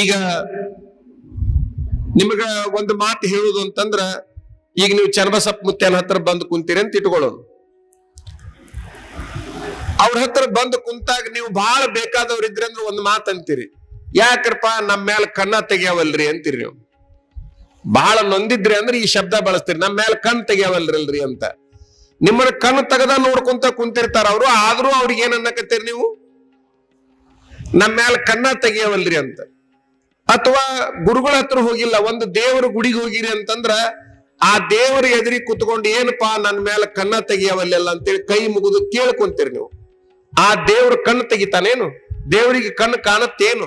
ಈಗ ನಿಮಗ ಒಂದು ಮಾತು ಹೇಳುದು ಅಂತಂದ್ರ, ಈಗ ನೀವು ಚನ್ನಬಸಪ್ಪ ಮುತ್ಯಾನ ಹತ್ರ ಬಂದು ಕುಂತೀರಿ ಅಂತ ಇಟ್ಕೊಳ್ಳೋದು. ಅವ್ರ ಹತ್ರ ಬಂದು ಕುಂತಾಗ ನೀವು ಬಹಳ ಬೇಕಾದವ್ರು ಇದ್ರಿ ಅಂದ್ರೆ ಒಂದು ಮಾತು ಅಂತೀರಿ. ಯಾಕ್ರಪ್ಪ ನಮ್ಮ ಮೇಲೆ ಕಣ್ಣ ತೆಗಿಯವಲ್ರಿ ಅಂತೀರಿ ನೀವು. ಬಹಳ ನೊಂದಿದ್ರಿ ಅಂದ್ರೆ ಈ ಶಬ್ದ ಬಳಸ್ತೀರಿ ನಮ್ಮ ಮೇಲೆ ಕಣ್ ತೆಗಿಯವಲ್ರಲ್ರಿ ಅಂತ. ನಿಮ್ಮನ್ನ ಕಣ್ಣು ತೆಗದ ನೋಡ್ಕೊಂತ ಕುಂತಿರ್ತಾರ ಅವರು, ಆದ್ರೂ ಅವ್ರಿಗೆ ಏನ್ ಅನ್ನಕತ್ತೀರಿ ನೀವು? ನಮ್ಮ ಮೇಲೆ ಕಣ್ಣ ತೆಗಿಯವಲ್ರಿ ಅಂತ. ಅಥವಾ ಗುರುಗಳ ಹತ್ರ ಹೋಗಿಲ್ಲ, ಒಂದು ದೇವರ ಗುಡಿಗೆ ಹೋಗಿರಿ ಅಂತಂದ್ರ ಆ ದೇವರ ಎದುರಿ ಕುತ್ಕೊಂಡು ಏನಪ್ಪಾ ನನ್ನ ಮೇಲೆ ಕಣ್ಣ ತೆಗಿಯವಲ್ಲೆಲ್ಲ ಅಂತೇಳಿ ಕೈ ಮುಗಿದು ಕೇಳ್ಕೊಂತೀರಿ ನೀವು. ಆ ದೇವ್ರ ಕಣ್ಣು ತೆಗಿತಾನೇನು? ದೇವರಿಗೆ ಕಣ್ಣು ಕಾಣತ್ತೇನು?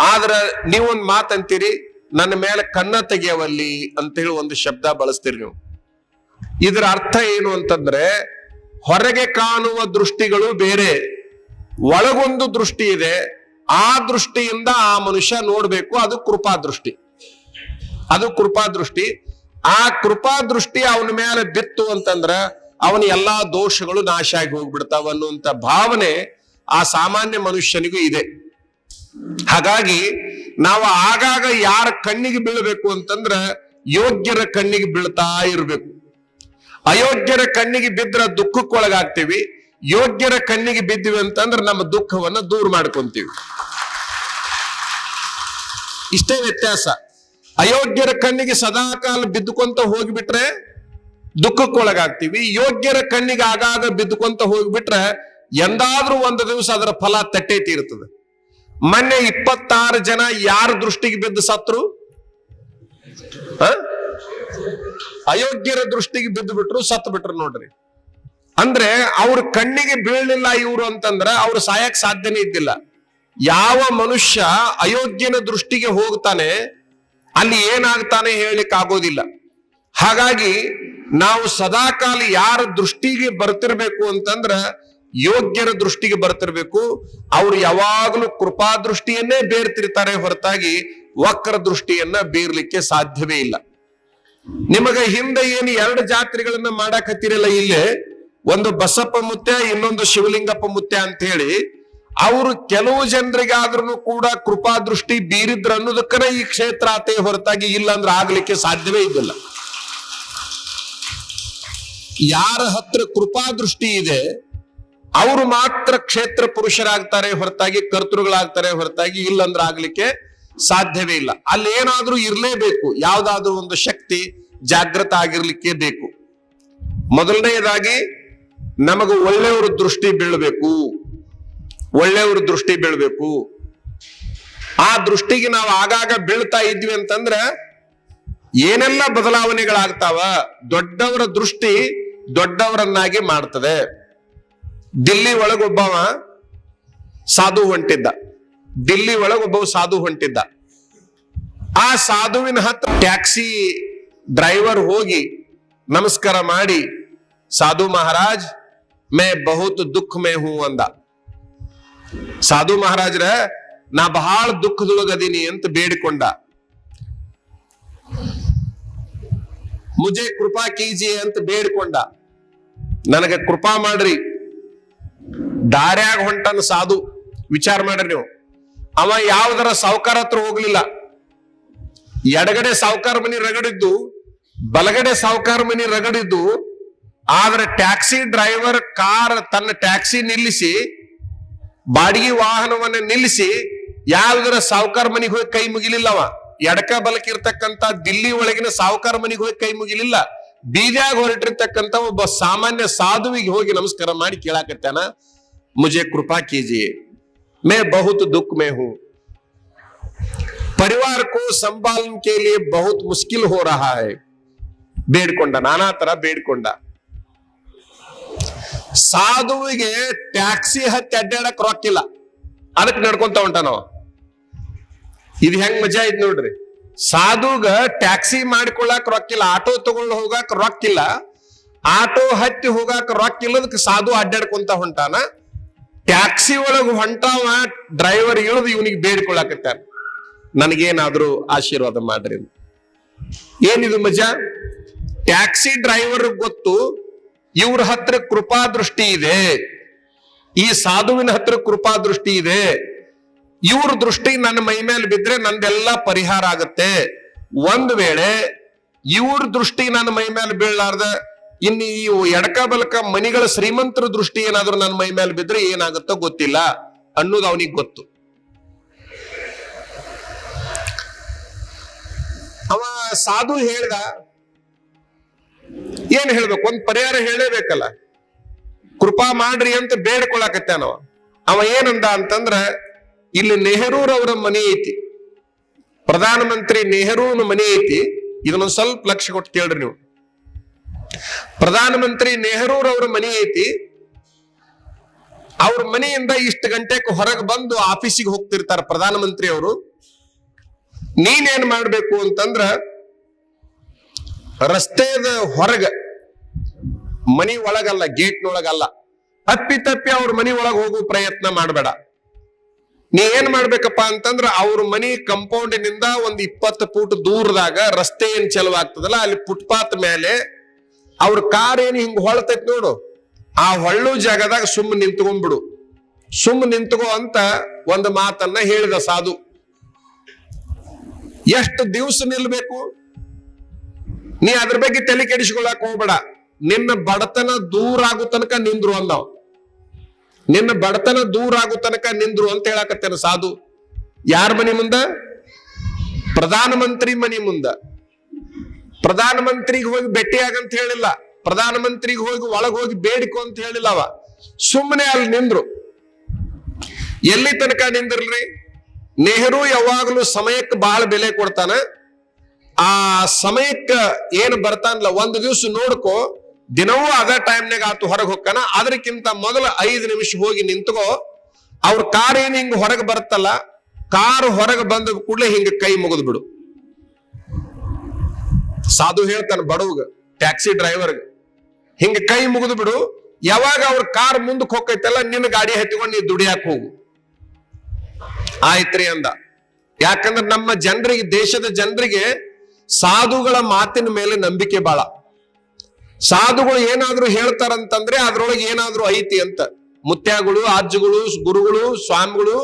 ಆದ್ರ ನೀವೊಂದ್ ಮಾತಂತೀರಿ, ನನ್ನ ಮೇಲೆ ಕಣ್ಣ ತೆಗಿಯವಲ್ಲಿ ಅಂತೇಳಿ ಒಂದು ಶಬ್ದ ಬಳಸ್ತೀರಿ ನೀವು. ಇದರ ಅರ್ಥ ಏನು ಅಂತಂದ್ರೆ, ಹೊರಗೆ ಕಾಣುವ ದೃಷ್ಟಿಗಳು ಬೇರೆ, ಒಳಗೊಂದು ದೃಷ್ಟಿ ಇದೆ ಆ ದೃಷ್ಟಿಯಿಂದ ಆ ಮನುಷ್ಯ ನೋಡ್ಬೇಕು, ಅದು ಕೃಪಾ ದೃಷ್ಟಿ ಅದು ಕೃಪಾ ದೃಷ್ಟಿ ಆ ಕೃಪಾ ದೃಷ್ಟಿ ಅವನ ಮೇಲೆ ಬಿತ್ತು ಅಂತಂದ್ರ ಅವನ ಎಲ್ಲಾ ದೋಷಗಳು ನಾಶ ಆಗಿ ಹೋಗ್ಬಿಡ್ತಾವ ಅನ್ನುವಂತ ಭಾವನೆ ಆ ಸಾಮಾನ್ಯ ಮನುಷ್ಯನಿಗೂ ಇದೆ. ಹಾಗಾಗಿ ನಾವು ಆಗಾಗ ಯಾರ ಕಣ್ಣಿಗೆ ಬೀಳಬೇಕು ಅಂತಂದ್ರ ಯೋಗ್ಯರ ಕಣ್ಣಿಗೆ ಬೀಳ್ತಾ ಇರ್ಬೇಕು. ಅಯೋಗ್ಯರ ಕಣ್ಣಿಗೆ ಬಿದ್ರ ದುಃಖಕ್ಕೊಳಗಾಗ್ತೀವಿ. ಯೋಗ್ಯರ ಕಣ್ಣಿಗೆ ಬಿದ್ದಿವಿ ಅಂತಂದ್ರೆ ನಮ್ಮ ದುಃಖವನ್ನ ದೂರ ಮಾಡ್ಕೊಂತೀವಿ. ಇಷ್ಟೇ ವ್ಯತ್ಯಾಸ. ಅಯೋಗ್ಯರ ಕಣ್ಣಿಗೆ ಸದಾಕಾಲ ಬಿದ್ದುಕೊಂತ ಹೋಗ್ಬಿಟ್ರೆ ದುಃಖಕ್ಕೊಳಗಾಗ್ತೀವಿ. ಯೋಗ್ಯರ ಕಣ್ಣಿಗೆ ಆಗಾಗ ಬಿದ್ದುಕೊಂತ ಹೋಗ್ಬಿಟ್ರೆ ಎಂದಾದ್ರೂ ಒಂದು ದಿವಸ ಅದರ ಫಲ ತಟ್ಟೆ ತೀರ್ತದೆ ಮೊನ್ನೆ ಇಪ್ಪತ್ತಾರು ಜನ ಯಾರ ದೃಷ್ಟಿಗೆ ಬಿದ್ದು ಸತ್ರು? ಅಯೋಗ್ಯರ ದೃಷ್ಟಿಗೆ ಬಿದ್ದು ಬಿಟ್ರು ಸತ್ತು ಬಿಟ್ರು ನೋಡ್ರಿ. ಅಂದ್ರೆ ಅವ್ರ ಕಣ್ಣಿಗೆ ಬೀಳಲಿಲ್ಲ ಇವ್ರು ಅಂತಂದ್ರೆ ಅವ್ರು ಸಾಯಕ್ ಸಾಧ್ಯನೇ ಇದ್ದಿಲ್ಲ. ಯಾವ ಮನುಷ್ಯ ಅಯೋಗ್ಯನ ದೃಷ್ಟಿಗೆ ಹೋಗ್ತಾನೆ, ಅಲ್ಲಿ ಏನಾಗ್ತಾನೆ ಹೇಳಲಿಕ್ಕೆ ಆಗೋದಿಲ್ಲ. ಹಾಗಾಗಿ ನಾವು ಸದಾಕಾಲ ಯಾರ ದೃಷ್ಟಿಗೆ ಬರ್ತಿರ್ಬೇಕು ಅಂತಂದ್ರ ಯೋಗ್ಯರ ದೃಷ್ಟಿಗೆ ಬರ್ತಿರ್ಬೇಕು. ಅವ್ರು ಯಾವಾಗಲೂ ಕೃಪಾ ದೃಷ್ಟಿಯನ್ನೇ ಬೇರ್ತಿರ್ತಾರೆ ಹೊರತಾಗಿ ವಕ್ರ ದೃಷ್ಟಿಯನ್ನ ಬೀರ್ಲಿಕ್ಕೆ ಸಾಧ್ಯವೇ ಇಲ್ಲ. ನಿಮಗ ಹಿಂದೆ ಏನು ಎರಡು ಜಾತ್ರೆಗಳನ್ನ ಮಾಡಾಕತ್ತಿರಲ್ಲ ಇಲ್ಲೇ? ಒಂದು ಬಸಪ್ಪ ಮುತ್ಯ ಇನ್ನೊಂದು ಶಿವಲಿಂಗಪ್ಪ ಮುತ್ಯ ಅಂತ ಹೇಳಿ ಅವರು ಕೆಲವು ಜನರಿಗಾದ್ರೂ ಕೂಡ ಕೃಪಾ ದೃಷ್ಟಿ ಬೀರಿದ್ರ ಅನ್ನೋದಕ್ಕನ ಈ ಕ್ಷೇತ್ರ ಆತೆ ಹೊರತಾಗಿ ಇಲ್ಲ ಅಂದ್ರೆ ಆಗ್ಲಿಕ್ಕೆ ಸಾಧ್ಯವೇ ಇದ್ದಿಲ್ಲ. ಯಾರ ಹತ್ರ ಕೃಪಾ ದೃಷ್ಟಿ ಇದೆ, ಅವರು ಮಾತ್ರ ಕ್ಷೇತ್ರ ಪುರುಷರಾಗ್ತಾರೆ ಹೊರತಾಗಿ, ಕರ್ತೃಗಳಾಗ್ತಾರೆ ಹೊರತಾಗಿ ಇಲ್ಲಂದ್ರೆ ಆಗ್ಲಿಕ್ಕೆ ಸಾಧ್ಯವೇ ಇಲ್ಲ. ಅಲ್ಲಿ ಏನಾದ್ರೂ ಇರಲೇಬೇಕು, ಯಾವ್ದಾದ್ರೂ ಒಂದು ಶಕ್ತಿ ಜಾಗೃತ ಆಗಿರ್ಲಿಕ್ಕೆ ಬೇಕು. ಮೊದಲನೆಯದಾಗಿ ನಮಗ ಒಳ್ಳೆಯವ್ರ ದೃಷ್ಟಿ ಬೀಳ್ಬೇಕು. ಒಳ್ಳೆಯವ್ರ ದೃಷ್ಟಿ ಬೀಳ್ಬೇಕು. ಆ ದೃಷ್ಟಿಗೆ ನಾವು ಆಗಾಗ ಬೀಳ್ತಾ ಇದ್ವಿ ಅಂತಂದ್ರೆ ಏನೆಲ್ಲ ಬದಲಾವಣೆಗಳಾಗ್ತಾವ? ದೊಡ್ಡವರ ದೃಷ್ಟಿ ದೊಡ್ಡವರನ್ನಾಗಿ ಮಾಡ್ತದೆ. ದಿಲ್ಲಿ ಒಳಗೊಬ್ಬವ ಸಾಧು ಹೊಂಟಿದ್ದ. ದಿಲ್ಲಿ ಒಳಗೊಬ್ಬವ ಸಾಧು ಹೊಂಟಿದ್ದ. ಆ ಸಾಧುವಿನ ಹತ್ರ ಟ್ಯಾಕ್ಸಿ ಡ್ರೈವರ್ ಹೋಗಿ ನಮಸ್ಕಾರ ಮಾಡಿ, ಸಾಧು ಮಹಾರಾಜ್ ಮೇ ಬಹುತ್ ದುಃಖ ಮೇ ಹೂ ಅಂದ ಸಾಧು ಮಹಾರಾಜರ ನಾ ಬಹಳ ದುಃಖದೊಳಗದೀನಿ ಅಂತ ಬೇಡಿಕೊಂಡ ಮುಜೆ ಕೃಪಾ ಕೀಜಿ ಅಂತ ಬೇಡಿಕೊಂಡ ನನಗೆ ಕೃಪಾ ಮಾಡ್ರಿ ದಾರ್ಯಾಗ ಹೊಂಟನ ಸಾಧು ವಿಚಾರ ಮಾಡ್ರಿ ನೀವು ಅವ ಯಾವ್ದರ ಸಾವುಕಾರ ಹತ್ರ ಹೋಗ್ಲಿಲ್ಲ ಎಡಗಡೆ ಸಾವುಕಾರ ಮನಿ ರಗಡಿದ್ದು ಬಲಗಡೆ ಸಾವುಕಾರ ಮನಿ ರಗಡಿದ್ದು ಆದ್ರೆ ಟ್ಯಾಕ್ಸಿ ಡ್ರೈವರ್ ಕಾರ್ ತನ್ನ ಟ್ಯಾಕ್ಸಿ ನಿಲ್ಲಿಸಿ, ಬಾಡಿಗೆ ವಾಹನವನ್ನ ನಿಲ್ಲಿಸಿ, ಯಾವ್ದಾರ ಸಾವುಕಾರ ಮನೆಗೆ ಹೋಗಿ ಕೈ ಮುಗಿಲಿಲ್ಲವ ಎಡಕ ಬಲಕಿರ್ತಕ್ಕಂತ ದಿಲ್ಲಿ ಒಳಗಿನ ಸಾವುಕಾರ ಮನೆಗೆ ಹೋಗಿ ಕೈ ಮುಗಿಲಿಲ್ಲ. ಬೀದಿಯಾಗ ಹೊರಟಿರ್ತಕ್ಕಂತ ಒಬ್ಬ ಸಾಮಾನ್ಯ ಸಾಧುವಿಗೆ ಹೋಗಿ ನಮಸ್ಕಾರ ಮಾಡಿ ಕೇಳಾಕತ್ತಾನ, ಮುಜೆ ಕೃಪಾ ಕೀಜಿ, ಮೇ ಬಹುತ್ ದುಃಖ ಮೇ ಹೂ. ಪರಿವಾರ ಕೋ ಸಂಭಾಲನೆ ಕೆ ಬಹುತ್ ಮುಶ್ಕಿಲ್ ಹೋ ರಹಾ ಬೇಡ್ಕೊಂಡ, ನಾನಾ ತರ ಬೇಡ್ಕೊಂಡ. ಸಾಧುವಿಗೆ ಟ್ಯಾಕ್ಸಿ ಹತ್ತಿ ಅಡ್ಡಾಡಕ್ ರೊಕ್ಕಿಲ್ಲ ಅದಕ್ಕೆ ನಡ್ಕೊಂತ ಹೊಂಟಾನವ ಇದು ಹೆಂಗ್ ಮಜಾ ಐತ್ ನೋಡ್ರಿ. ಸಾಧುಗ ಟ್ಯಾಕ್ಸಿ ಮಾಡ್ಕೊಳಕ್ ರೊಕ್ಕಿಲ್ಲ ಆಟೋ ತಗೊಂಡು ಹೋಗಾಕ ರೊಕ್ಕಿಲ್ಲ ಆಟೋ ಹತ್ತಿ ಹೋಗಾಕ ರೊಕ್ಕಿಲ್ಲದಕ್ಕೆ ಸಾಧು ಅಡ್ಡಾಡ್ಕೊಂತ ಹೊಂಟಾನ. ಟ್ಯಾಕ್ಸಿ ಒಳಗ ಹೊಂಟಾವ ಡ್ರೈವರ್ ಇಳಿದು ಇವನಿಗೆ ಬೇಡ್ಕೊಳಕತ್ತಾನ ನನಗೇನಾದ್ರೂ ಆಶೀರ್ವಾದ ಮಾಡ್ರಿ ಏನಿದು ಮಜಾ? ಟ್ಯಾಕ್ಸಿ ಡ್ರೈವರ್ ಗೊತ್ತು ಇವ್ರ ಹತ್ರ ಕೃಪಾ ದೃಷ್ಟಿ ಇದೆ. ಈ ಸಾಧುವಿನ ಹತ್ರ ಕೃಪಾ ದೃಷ್ಟಿ ಇದೆ. ಇವ್ರ ದೃಷ್ಟಿ ನನ್ನ ಮೈ ಮೇಲೆ ಬಿದ್ರೆ ನಂದೆಲ್ಲ ಪರಿಹಾರ ಆಗತ್ತೆ. ಒಂದ್ ವೇಳೆ ಇವ್ರ ದೃಷ್ಟಿ ನನ್ನ ಮೈ ಮೇಲೆ ಬೀಳಲಾರ್ದ ಇನ್ನು ಈ ಎಡಕ ಬಲಕ ಮನಿಗಳ ಶ್ರೀಮಂತರ ದೃಷ್ಟಿ ಏನಾದ್ರೂ ನನ್ನ ಮೈ ಮೇಲೆ ಬಿದ್ರೆ ಏನಾಗುತ್ತೋ ಗೊತ್ತಿಲ್ಲ. ಅನ್ನೋದು ಅವನಿಗೆ ಗೊತ್ತು. ಅವ ಸಾಧು ಹೇಳ್ದ ಏನ್ ಹೇಳ್ಬೇಕು? ಒಂದ್ ಪರಿಹಾರ ಹೇಳೇಬೇಕಲ್ಲ. ಕೃಪಾ ಮಾಡ್ರಿ ಅಂತ ಬೇಡ್ಕೊಳಕತ್ತಾನವ. ಅವ ಏನಂದ ಅಂತಂದ್ರ, ಇಲ್ಲಿ ನೆಹರೂರವರ ಮನೆ ಐತಿ. ಪ್ರಧಾನ ಮಂತ್ರಿ ನೆಹರೂನ ಮನೆ ಐತಿ. ಇದನ್ನೊಂದ್ ಸ್ವಲ್ಪ ಲಕ್ಷ್ಯ ಕೊಟ್ಟು ಕೇಳ್ರಿ ನೀವು. ಪ್ರಧಾನ ಮಂತ್ರಿ ನೆಹರೂರವರ ಮನೆ ಐತಿ. ಅವ್ರ ಮನೆಯಿಂದ ಇಷ್ಟು ಗಂಟೆಕ್ ಹೊರಗೆ ಬಂದು ಆಫೀಸಿಗೆ ಹೋಗ್ತಿರ್ತಾರ ಪ್ರಧಾನ ಮಂತ್ರಿ ಅವರು. ನೀನೇನ್ ಮಾಡ್ಬೇಕು ಅಂತಂದ್ರ, ರಸ್ತೆದ ಹೊರಗ ಮನಿ ಒಳಗಲ್ಲ ಗೇಟ್ನೊಳಗಲ್ಲ ತಪ್ಪಿ ತಪ್ಪಿ ಅವ್ರ ಮನಿ ಒಳಗೆ ಹೋಗೋ ಪ್ರಯತ್ನ ಮಾಡಬೇಡ. ನೀ ಏನ್ ಮಾಡ್ಬೇಕಪ್ಪ ಅಂತಂದ್ರ ಅವ್ರ ಮನಿ ಕಂಪೌಂಡಿನಿಂದ ಒಂದ್ ಇಪ್ಪತ್ತು ಫೂಟ್ ದೂರದಾಗ ರಸ್ತೆ ಏನ್ ಚೆಲುವಾಗ್ತದಲ್ಲ ಅಲ್ಲಿ ಫುಟ್ಪಾತ್ ಮೇಲೆ ಅವ್ರ ಕಾರ್ ಏನ್ ಹಿಂಗ್ ಹೊಳ್ತೈತ್ ನೋಡು. ಆ ಹೊಳ್ಳು ಜಾಗದಾಗ ಸುಮ್ಮ ನಿಂತ್ಕೊಂಡ್ಬಿಡು. ಸುಮ್ಮ ನಿಂತ್ಕೋ ಅಂತ ಒಂದು ಮಾತನ್ನ ಹೇಳಿದ ಸಾಧು. ಎಷ್ಟು ದಿವಸ ನಿಲ್ಬೇಕು? ನೀ ಅದ್ರ ಬಗ್ಗೆ ತಲೆ ಕೆಡಿಸ್ಕೊಳಕ್ ಹೋಗ್ಬೇಡ. ನಿನ್ನ ಬಡತನ ದೂರ ಆಗೋ ತನಕ ನಿಂದ್ರು ಅಂದವ್. ನಿನ್ನ ಬಡತನ ದೂರ ಆಗೋ ತನಕ ನಿಂದ್ರು ಅಂತ ಹೇಳಕತ್ತೇನ ಸಾಧು. ಯಾರ ಮನಿ ಮುಂದ? ಪ್ರಧಾನಮಂತ್ರಿ ಮನಿ ಮುಂದ. ಪ್ರಧಾನಮಂತ್ರಿಗೆ ಹೋಗಿ ಭೇಟಿಯಾಗಂತ ಹೇಳಿಲ್ಲ. ಪ್ರಧಾನಮಂತ್ರಿಗೆ ಹೋಗಿ ಒಳಗ್ ಹೋಗಿ ಬೇಡಿಕೊ ಅಂತ ಹೇಳಿಲ್ಲ ಅವ. ಸುಮ್ಮನೆ ಅಲ್ಲಿ ನಿಂದ್ರು. ಎಲ್ಲಿ ತನಕ ನಿಂದಿರ್ಲಿ? ನೆಹರು ಯಾವಾಗಲೂ ಸಮಯಕ್ಕೆ ಬಹಳ ಬೆಲೆ ಕೊಡ್ತಾನ. ಆ ಸಮಯಕ್ಕೆ ಏನು ಬರ್ತಾನಲ್ಲ, ಒಂದು ದಿವಸ ನೋಡ್ಕೋ. ದಿನವೂ ಅದ ಟೈಮ್ನಾಗ ಆತು ಹೊರಗೆ ಹೋಗ್ತಾನ ಅದಕ್ಕಿಂತ ಮೊದಲು ಐದು ನಿಮಿಷ ಹೋಗಿ ನಿಂತ್ಕೋ, ಅವ್ರ ಕಾರ್ ಏನ್ ಹಿಂಗ್ ಹೊರಗೆ ಬರುತ್ತಲ್ಲ ಕಾರ್ ಹೊರಗೆ ಬಂದ ಕೂಡಲೇ ಹಿಂಗ ಕೈ ಮುಗಿದು ಬಿಡು. ಸಾಧು ಹೇಳ್ತಾನ, ಬಡವಗ, ಟ್ಯಾಕ್ಸಿ ಡ್ರೈವರ್ಗ, ಹಿಂಗ ಕೈ ಮುಗಿದು ಬಿಡು, ಯಾವಾಗ ಅವ್ರ ಕಾರ್ ಮುಂದಕ್ಕೆ ಹೋಗೈತಲ್ಲ ನಿನ್ನ ಗಾಡಿ ಹತ್ತಿಕೊಂಡು ನೀ ದುಡಿಯಾಕ ಹೋಗು. ಆಯ್ತ್ರಿ ಅಂದ. ಯಾಕಂದ್ರೆ ನಮ್ಮ ಜನರಿಗೆ, ದೇಶದ ಜನರಿಗೆ ಸಾಧುಗಳ ಮಾತಿನ ಮೇಲೆ ನಂಬಿಕೆ ಬಾಳ. ಸಾಧುಗಳು ಏನಾದ್ರೂ ಹೇಳ್ತಾರಂತಂದ್ರೆ ಅದ್ರೊಳಗೆ ಏನಾದ್ರೂ ಐತಿ ಅಂತ. ಮುತ್ಯಾಗಳು ಅಜ್ಜುಗಳು ಗುರುಗಳು, ಸ್ವಾಮಿಗಳು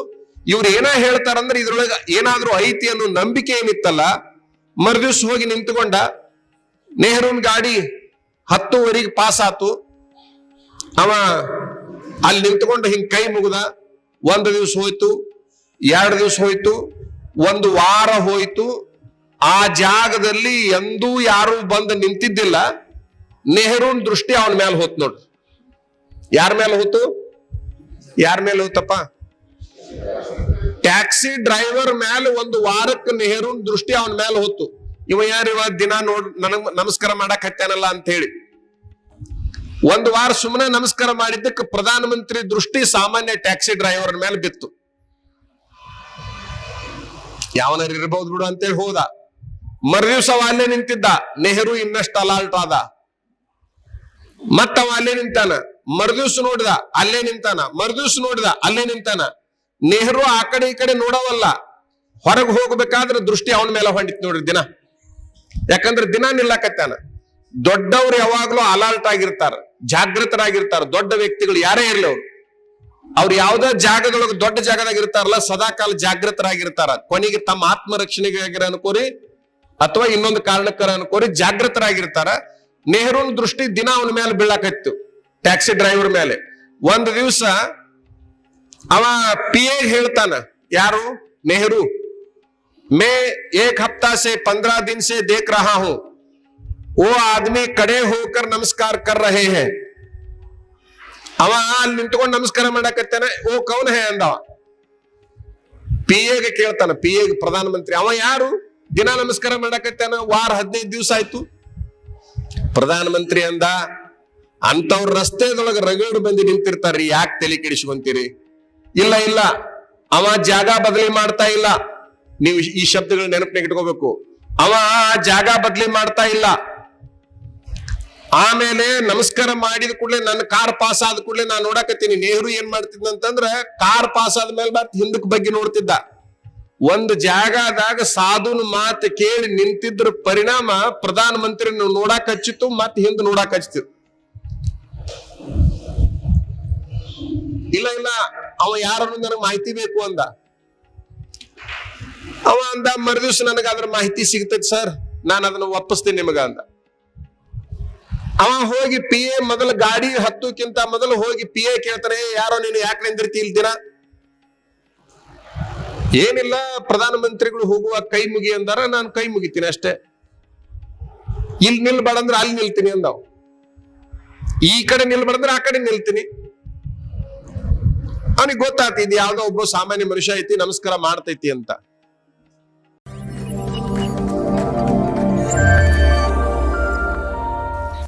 ಇವ್ರು ಏನ ಹೇಳ್ತಾರಂದ್ರೆ ಇದ್ರೊಳಗೆ ಏನಾದ್ರೂ ಐತಿ ಅನ್ನೋ ನಂಬಿಕೆ ಏನಿತ್ತಲ್ಲ, ಮರುದಿವ್ಸ ಹೋಗಿ ನಿಂತುಕೊಂಡ, ನೆಹರೂನ್ ಗಾಡಿ ಹತ್ತುವರೆಗೆ ಪಾಸ್ ಆತು ಅವ ಅಲ್ಲಿ ನಿಂತ್ಕೊಂಡು ಹಿಂಗ್ ಕೈ ಮುಗ್ದ, ಒಂದು ದಿವ್ಸ ಹೋಯ್ತು, ಎರಡು ದಿವ್ಸ ಹೋಯ್ತು, ಒಂದು ವಾರ ಹೋಯ್ತು, ಆ ಜಾಗದಲ್ಲಿ ಎಂದೂ ಯಾರು ಬಂದು ನಿಂತಿದ್ದಿಲ್ಲ. ನೆಹರೂನ್ ದೃಷ್ಟಿ ಅವನ ಮೇಲೆ ಹೋತ್ ನೋಡ್ರಿ ಯಾರ ಮೇಲೆ ಹೋತು? ಯಾರ ಮೇಲೆ ಹೋತಪ್ಪ? ಟ್ಯಾಕ್ಸಿ ಡ್ರೈವರ್ ಮ್ಯಾಲ ಒಂದು ವಾರಕ್ಕೆ ನೆಹರೂನ್ ದೃಷ್ಟಿ ಅವನ ಮ್ಯಾಲ ಹೋತು. ಇವ ಯಾರಿವ ದಿನ ನೋಡ್ ನನಗ್ ನಮಸ್ಕಾರ ಮಾಡಕ್ ಹತ್ತಾನಲ್ಲ ಅಂತ ಹೇಳಿ. ಒಂದ್ ವಾರ ಸುಮ್ಮನೆ ನಮಸ್ಕಾರ ಮಾಡಿದ್ದಕ್ಕೆ ಪ್ರಧಾನಮಂತ್ರಿ ದೃಷ್ಟಿ ಸಾಮಾನ್ಯ ಟ್ಯಾಕ್ಸಿ ಡ್ರೈವರ್ ಮೇಲೆ ಬಿತ್ತು. ಯಾವನಾರು ಇರ್ಬಹುದು ಬಿಡು ಅಂತೇಳಿ ಹೋದ. ಮರು ದಿವಸ ಅಲ್ಲೇ ನಿಂತಿದ್ದ. ನೆಹರು ಇನ್ನಷ್ಟು ಅಲಾಲ್ಟ್ ಆದ. ಮತ್ತವ ಅಲ್ಲೇ ನಿಂತಾನ? ಮರದಿವ್ಸ ನೋಡಿದ, ಅಲ್ಲೇ ನಿಂತಾನ? ಮರದಿವ್ಸ ನೋಡಿದ, ಅಲ್ಲೇ ನಿಂತಾನ? ನೆಹರು ಆ ಕಡೆ ಈ ಕಡೆ ನೋಡವಲ್ಲ. ಹೊರಗೆ ಹೋಗ್ಬೇಕಾದ್ರೆ ದೃಷ್ಟಿ ಅವನ ಮೇಲೆ ಹೊಂಡಿತ್ ನೋಡ್ರಿ ದಿನ. ಯಾಕಂದ್ರೆ ದಿನ ನಿಲ್ಲಕತ್ತಾನ. ದೊಡ್ಡವ್ರು ಯಾವಾಗ್ಲೂ ಅಲರ್ಟ್ ಆಗಿರ್ತಾರ ಜಾಗೃತರಾಗಿರ್ತಾರ ದೊಡ್ಡ ವ್ಯಕ್ತಿಗಳು ಯಾರೇ ಇರ್ಲಿ ಅವ್ರು. ಅವ್ರು ಯಾವ್ದೋ ಜಾಗದೊಳಗೆ ದೊಡ್ಡ ಜಾಗದಾಗ ಇರ್ತಾರಲ್ಲ, ಸದಾಕಾಲ ಜಾಗೃತರಾಗಿರ್ತಾರ ಕೊನೆಗೆ ತಮ್ಮ ಆತ್ಮರಕ್ಷಣೆಗಾಗಿರ ಅನ್ಕೋರಿ, ಅಥವಾ ಇನ್ನೊಂದು ಕಾರಣಕ್ಕರ ಅನ್ಕೋರಿ ಜಾಗೃತರಾಗಿರ್ತಾರ ನೆಹರೂನ್ ದೃಷ್ಟಿ ದಿನ ಅವನ ಮೇಲೆ ಬೀಳಾಕತ್ತು ಟ್ಯಾಕ್ಸಿ ಡ್ರೈವರ್ ಮೇಲೆ ಒಂದು ದಿವಸ ಅವ ಪಿ ಎ ಹೇಳ್ತಾನ ಯಾರು ನೆಹರು मैं एक हफ्ता से पंद्रह दिन से देख रहा हूं वो आदमी खड़े होकर नमस्कार कर रहे हैं ಅವ ಅಲ್ಲಿ ನಿಂತ್ಕೊಂಡು ನಮಸ್ಕಾರ ಮಾಡಕತ್ತಾನೆ ಓ ಕೌನ್ ಹೇ ಅಂದವ ಪಿ ಎಗೆ ಕೇಳ್ತಾನ ಪಿ ಎಗೆ ಪ್ರಧಾನಮಂತ್ರಿ ಅವ ಯಾರು ದಿನ ನಮಸ್ಕಾರ ಮಾಡಕತ್ತಾನ ವಾರ ಹದಿನೈದು ದಿವಸ ಆಯ್ತು ಪ್ರಧಾನಮಂತ್ರಿ ಅಂದ ಅಂತವ್ರ ರಸ್ತೆದೊಳಗ ರಗಡ್ ಬಂದು ನಿಂತಿರ್ತಾರ್ರಿ, ಯಾಕೆ ತಲೆ ಕೆಡಿಸ್ಕೊಂತೀರಿ? ಇಲ್ಲ ಇಲ್ಲ. ಅವ ಜಾಗ ಬದಲಿ ಮಾಡ್ತಾ ಇಲ್ಲ. ನೀವು ಈ ಶಬ್ದಗಳ ನೆನಪಿನಾಗ ಇಟ್ಕೋಬೇಕು. ಅವ ಜಾಗ ಬದಲಿ ಮಾಡ್ತಾ ಇಲ್ಲ. ಆಮೇಲೆ ನಮಸ್ಕಾರ ಮಾಡಿದ ಕೂಡಲೇ ನನ್ನ ಕಾರ್ ಪಾಸ್ ಆದ ಕೂಡಲೇ ನಾನು ನೋಡಕತ್ತೀನಿ. ನೆಹರು ಏನ್ ಮಾಡ್ತಿದ್ದ ಅಂತಂದ್ರ ಕಾರ್ ಪಾಸ್ ಆದ್ಮೇಲೆ ಮತ್ತೆ ಹಿಂದಕ್ ಬಗ್ಗೆ ನೋಡ್ತಿದ್ದ. ಒಂದು ಜಾಗದಾಗ ಸಾಧುನ ಮಾತು ಕೇಳಿ ನಿಂತಿದ್ರ ಪರಿಣಾಮ ಪ್ರಧಾನ ಮಂತ್ರಿ ನೋಡಾಕ್ ಹಚ್ಚಿತ್ತು, ಮತ್ ಹಿಂದ್ ನೋಡಾಕ್ ಹಚ್ತಿತ್ತು ಇಲ್ಲ ಇಲ್ಲ, ಅವ ಯಾರನ್ನು ನನಗೆ ಮಾಹಿತಿ ಬೇಕು ಅಂದ? ಅವ ಅಂದ, ಮರುದಿವ್ಸ ನನಗ ಅದ್ರ ಮಾಹಿತಿ ಸಿಗ್ತೈತಿ ಸರ್, ನಾನು ಅದನ್ನ ಒಪ್ಪಿಸ್ತೀನಿ ನಿಮಗ ಅಂದ. ಅವ ಹೋಗಿ ಪಿ ಎ ಮೊದಲು ಗಾಡಿ ಹತ್ತುಕ್ಕಿಂತ ಮೊದಲು ಹೋಗಿ ಪಿ ಎ ಕೇಳ್ತಾನೆ ಯಾರೋ ನೀನು ಯಾಕೆ ನಿಂದಿರ್ತಿ ಇಲ್ ದಿನ ಏನಿಲ್ಲ ಪ್ರಧಾನಮಂತ್ರಿಗಳು ಹೋಗುವ ಕೈ ಮುಗಿ ಅಂದಾರ, ನಾನು ಕೈ ಮುಗಿತೀನಿ ಅಷ್ಟೇ. ಇಲ್ಲಿ ನಿಲ್ಬೇಡ ಅಂದ್ರೆ ಅಲ್ಲಿ ನಿಲ್ತೀನಿ ಅಂದವ್. ಈ ಕಡೆ ನಿಲ್ಬೇಡ ಅಂದ್ರೆ ಆ ಕಡೆ ನಿಲ್ತೀನಿ. ಅವನಿಗೆ ಗೊತ್ತಾಗ್ತಿ ಇದು ಯಾವ್ದೋ ಒಬ್ಬ ಸಾಮಾನ್ಯ ಮನುಷ್ಯ ಐತಿ, ನಮಸ್ಕಾರ ಮಾಡ್ತೈತಿ ಅಂತ.